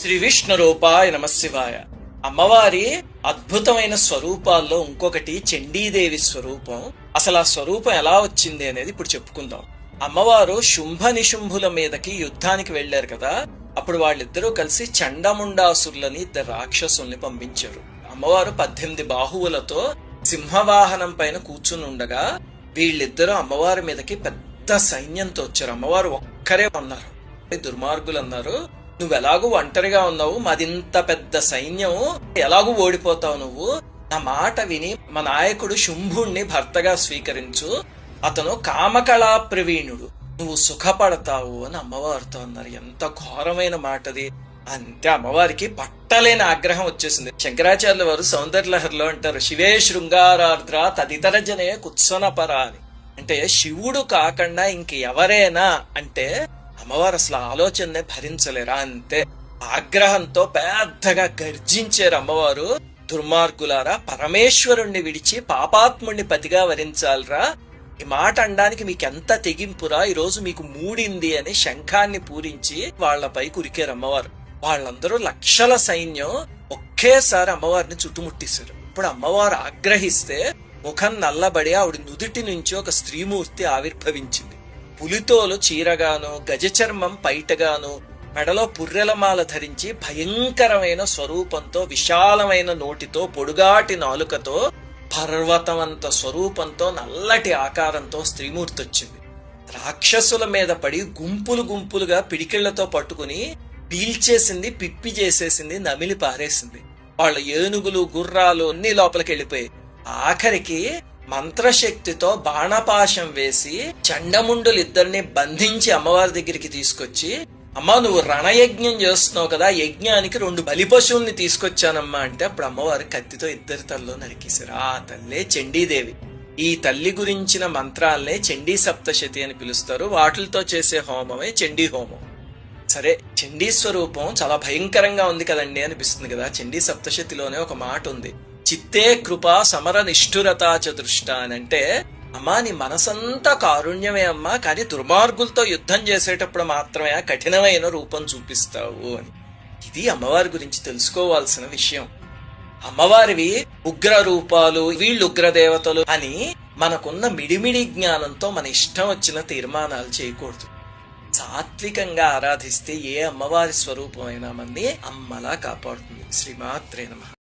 శ్రీ విష్ణు రూపాయ నమశివాయ అమ్మవారి అద్భుతమైన స్వరూపాల్లో ఇంకొకటి చండీదేవి స్వరూపం. అసలు ఆ స్వరూపం ఎలా వచ్చింది అనేది ఇప్పుడు చెప్పుకుందాం. అమ్మవారు శుంభ నిశుంభుల మీదకి యుద్ధానికి వెళ్ళారు కదా. అప్పుడు వాళ్ళిద్దరూ కలిసి చండముండాసురులని ఇద్దరు రాక్షసుల్ని పంపించారు. అమ్మవారు పద్దెనిమిది బాహువులతో సింహవాహనం పైన కూర్చుని ఉండగా వీళ్ళిద్దరూ అమ్మవారి మీదకి పెద్ద సైన్యంతో వచ్చారు. అమ్మవారు ఒక్కరే ఉన్నారు. దుర్మార్గులు అన్నారు నువ్వు ఎలాగూ ఒంటరిగా ఉన్నావు మాదింత పెద్ద సైన్యం ఎలాగూ ఓడిపోతావు నువ్వు? నా మాట విని మా నాయకుడు శుంభుణ్ణి భర్తగా స్వీకరించు. అతను కామకళా ప్రవీణుడు నువ్వు సుఖపడతావు అని అమ్మవారితో అన్నారు. ఎంత ఘోరమైన మాటది. అంతే అమ్మవారికి పట్టలేని ఆగ్రహం వచ్చేసింది. శంకరాచార్యుల వారు సౌందర్యలహరిలో అంటారు శివే శృంగారార్ద్ర తదితర జనే కుత్సనపర అని అంటే శివుడు కాకుండా ఇంక ఎవరైనా అంటే అమ్మవారు అసలు ఆలోచననే భరించలేరా అంతే. ఆగ్రహంతో పెద్దగా గర్జించారు అమ్మవారు. దుర్మార్గులారా పరమేశ్వరుణ్ణి విడిచి పాపాత్ముణ్ణి పతిగా వరించాలరా. ఈ మాట అనడానికి మీకు ఎంత తెగింపురా? ఈ రోజు మీకు మూడింది అని శంఖాన్ని పూరించి వాళ్ళపై కురికారు అమ్మవారు. వాళ్ళందరూ లక్షల సైన్యం ఒకేసారి అమ్మవారిని చుట్టుముట్టేశారు. ఇప్పుడు అమ్మవారు ఆగ్రహిస్తే ముఖం నల్లబడి ఆవిడ నుదుటి నుంచి ఒక స్త్రీమూర్తి ఆవిర్భవించింది. పులితోలు చీరగాను గజచర్మం పైటగాను మెడలో పుర్రెలమాల ధరించి భయంకరమైన స్వరూపంతో విశాలమైన నోటితో పొడుగాటి నాలుకతో పర్వతమంత స్వరూపంతో నల్లటి ఆకారంతో స్త్రీమూర్తి వచ్చింది రాక్షసుల మీద పడి గుంపులు గుంపులుగా పిడికిళ్ళతో పట్టుకుని పీల్చేసింది పిప్పి చేసేసింది నమిలి పారేసింది. వాళ్ళ ఏనుగులు గుర్రాలు అన్ని లోపలికి వెళ్ళిపోయాయి ఆఖరికి మంత్రశక్తితో బాణపాశం వేసి చండముండులు ఇద్దరిని బంధించి అమ్మవారి దగ్గరికి తీసుకొచ్చి అమ్మా నువ్వు రణయజ్ఞం చేస్తున్నావు కదా యజ్ఞానికి రెండు బలి పశువుల్ని తీసుకొచ్చానమ్మా అంటే అప్పుడు అమ్మవారు కత్తితో ఇద్దరి తల్లో నరికేశారు. ఆ తల్లే చండీదేవి. ఈ తల్లి గురించిన మంత్రాలనే చండీ సప్తశతి అని పిలుస్తారు. వాటిలతో చేసే హోమమే చండీ హోమం. సరే చండీ స్వరూపం చాలా భయంకరంగా ఉంది కదండి అనిపిస్తుంది కదా. చండీ సప్తశతిలోనే ఒక మాట ఉంది. చిత్తే కృపా సమర నిష్ఠురత చదృష్ట అని అంటే అమ్మా నీ మనసంతా కారుణ్యమే అమ్మా కానీ దుర్మార్గులతో యుద్ధం చేసేటప్పుడు మాత్రమే కఠినమైన రూపం చూపిస్తావు అని. ఇది అమ్మవారి గురించి తెలుసుకోవాల్సిన విషయం. అమ్మవారివి ఉగ్ర రూపాలు వీళ్ళు ఉగ్రదేవతలు అని మనకున్న మిడిమిడి జ్ఞానంతో మన ఇష్టం వచ్చిన తీర్మానాలు చేయకూడదు. సాత్వికంగా ఆరాధిస్తే ఏ అమ్మవారి స్వరూపమైనా మంది అమ్మలా కాపాడుతుంది. శ్రీమాత్రే నమ.